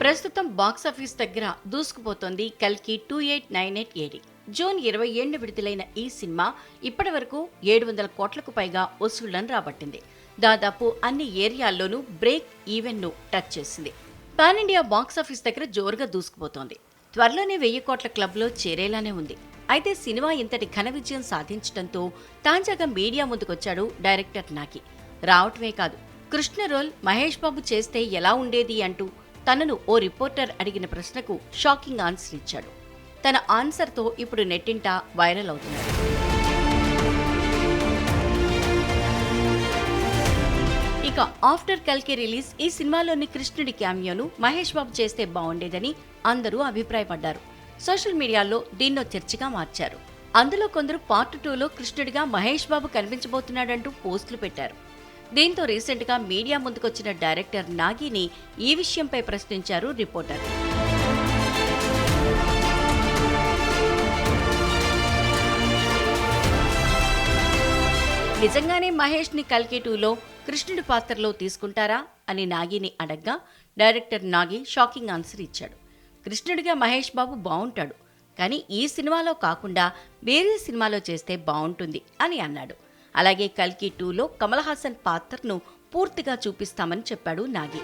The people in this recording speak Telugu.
ప్రస్తుతం బాక్సాఫీస్ దగ్గర దూసుకుపోతోంది కల్కి two eight nine eight AD. June ఇరవై ఏడున విడుదలైన ఈ సినిమా ఇప్పటి వరకు ఏడు వందల కోట్లకు పైగా వసూళ్ళను రాబట్టింది. దాదాపు అన్ని ఏరియాల్లోనూ బ్రేక్ ఈవెన్ను టచ్ చేసింది. పాన్ ఇండియా బాక్సాఫీస్ దగ్గర జోరుగా దూసుకుపోతోంది. త్వరలోనే వెయ్యి కోట్ల క్లబ్లో చేరేలానే ఉంది. అయితే సినిమా ఇంతటి ఘన విజయం సాధించడంతో తాజాగా మీడియా ముందుకొచ్చాడు డైరెక్టర్ నాకి. రావటమే కాదు కృష్ణ రోల్ మహేష్ బాబు చేస్తే ఎలా ఉండేది అంటూ తనను ఓ రిపోర్టర్ అడిగిన ప్రశ్నకు షాకింగ్ ఆన్సర్ ఇచ్చాడు. తన ఆన్సర్తో ఇప్పుడు నెట్టింట వైరల్ అవుతున్నాడు ఇక ఆఫ్టర్ కల్కి రిలీజ్ ఈ సినిమాలోని కృష్ణుడి క్యామియోను మహేష్ బాబు చేస్తే బాగుండేదని అందరూ అభిప్రాయపడ్డారు. సోషల్ మీడియాలో దీన్నో చర్చగా మార్చారు. అందులో కొందరు పార్ట్ టూలో కృష్ణుడిగా మహేష్ బాబు కనిపించబోతున్నాడంటూ పోస్టులు పెట్టారు. దీంతో రీసెంట్గా మీడియా ముందుకొచ్చిన డైరెక్టర్ నాగిని ఈ విషయంపై ప్రశ్నించారు రిపోర్టర్. నిజంగానే మహేష్ని కల్కి టూలో కృష్ణుడి పాత్రలో తీసుకుంటారా అని నాగిని అడగ్గా డైరెక్టర్ నాగి షాకింగ్ ఆన్సర్ ఇచ్చాడు. కృష్ణుడిగా మహేష్ బాబు బాగుంటాడు కానీ ఈ సినిమాలో కాకుండా వేరే సినిమాలో చేస్తే బాగుంటుంది అని అన్నాడు. అలాగే కల్కి టూలో కమల్ హాసన్ పాత్రను పూర్తిగా చూపిస్తామని చెప్పాడు నాగి.